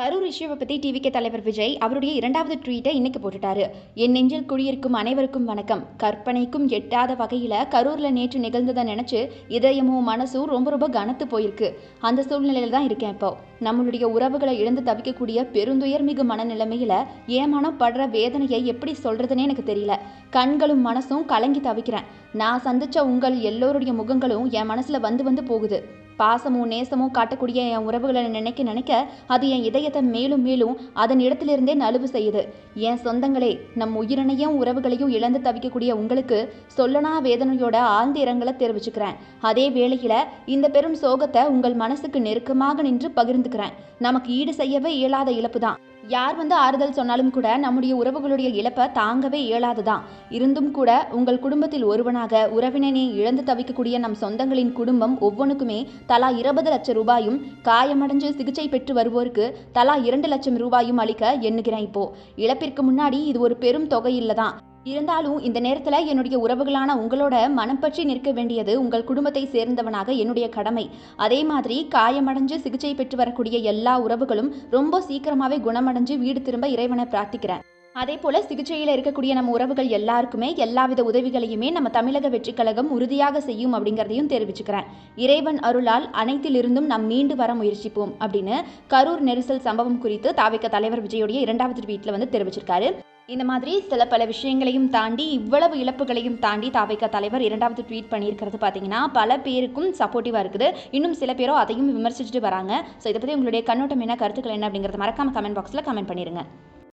கரூர் இஷ்யூவை பற்றி டிவிகே தலைவர் விஜய் அவருடைய இரண்டாவது ட்வீட்டை இன்னைக்கு போட்டுட்டாரு. என் நெஞ்சில் குடியிருக்கும் அனைவருக்கும் வணக்கம். கற்பனைக்கும் எட்டாத வகையில் கரூரில் நேற்று நிகழ்ந்ததை நினச்சி இதயமும் மனசும் ரொம்ப ரொம்ப கனத்து போயிருக்கு. அந்த சூழ்நிலையில் தான் இருக்கேன் இப்போ. நம்மளுடைய உறவுகளை இழந்து தவிக்கக்கூடிய பெருந்துயர் மிகு மனநிலைமையில் ஏமானம் மனம் படுற வேதனையை எப்படி சொல்கிறதுனே எனக்கு தெரியல. கண்களும் மனசும் கலங்கி தவிக்கிறேன். நான் சந்தித்த உங்கள் எல்லோருடைய முகங்களும் என் மனசில் வந்து வந்து போகுது. பாசமும் நேசமும் காட்டக்கூடிய என் உறவுகளை நினைக்க நினைக்க அது என் இதயத்தை மேலும் மேலும் அதன் இடத்திலிருந்தே நழுவு செய்யுது. என் சொந்தங்களே நம் உயிரினையும் உறவுகளையும் இழந்து தவிக்கக்கூடிய உங்களுக்கு சொல்லனா வேதனையோட ஆழ்ந்த இரங்கலை தெரிவிச்சுக்கிறேன். அதே வேளையில் இந்த பெரும் சோகத்தை உங்கள் மனசுக்கு நெருக்கமாக நின்று பகிர்ந்துக்கிறேன். நமக்கு ஈடு செய்யவே இயலாத இழப்பு தான் யார் வந்து ஆறுதல் சொன்னாலும் கூட நம்முடைய உறவுகளுடைய இழப்பை தாங்கவே இயலாதுதான். இருந்தும் கூட உங்கள் குடும்பத்தில் ஒருவனாக உறவினனை இழந்து தவிக்கக்கூடிய நம் சொந்தங்களின் குடும்பம் ஒவ்வொன்றுக்குமே தலா இருபது லட்சம் ரூபாயும் காயமடைஞ்சு சிகிச்சை பெற்று வருவோருக்கு தலா இரண்டு லட்சம் ரூபாயும் அளிக்க எண்ணுகிறேன் இப்போ. இழப்பிற்கு முன்னாடி இது ஒரு பெரும் தொகை இல்லதான் இருந்தாலும் இந்த நேரத்தில் என்னுடைய உறவுகளான உங்களோட மனம் பற்றி நிற்க வேண்டியது உங்கள் குடும்பத்தை சேர்ந்தவனாக என்னுடைய கடமை. அதே மாதிரி காயமடைஞ்சு சிகிச்சை பெற்று வரக்கூடிய எல்லா உறவுகளும் ரொம்ப சீக்கிரமாகவே குணமடைஞ்சு வீடு திரும்ப இறைவனை பிரார்த்திக்கிறேன். அதே போல சிகிச்சையில் இருக்கக்கூடிய நம்ம உறவுகள் எல்லாருக்குமே எல்லாவித உதவிகளையுமே நம்ம தமிழக வெற்றி கழகம் உறுதியாக செய்யும் அப்படிங்கிறதையும் தெரிவிச்சுக்கிறேன். இறைவன் அருளால் அனைத்திலிருந்தும் நாம் மீண்டு வர முயற்சிப்போம் அப்படின்னு கரூர் நெரிசல் சம்பவம் குறித்து தாவிக்க தலைவர் விஜயோடைய இரண்டாவது வீட்டில் வந்து தெரிவிச்சிருக்காரு. இந்த மாதிரி சில பல விஷயங்களையும் தாண்டி இவ்வளவு இழப்புகளையும் தாண்டி தாவைக்க தலைவர் இரண்டாவது ட்வீட் பண்ணியிருக்கிறது பார்த்தீங்கன்னா பல பேருக்கும் சப்போர்ட்டிவாக இருக்குது. இன்னும் சில பேரோ அதையும் விமர்சிச்சுட்டு வராங்க. ஸோ இதை பற்றி உங்களுடைய கண்ணோட்டம் என்ன கருத்துக்கள் என்ன அப்படிங்கிறத மறக்காம கமெண்ட் பாக்ஸில் கமெண்ட் பண்ணிடுங்க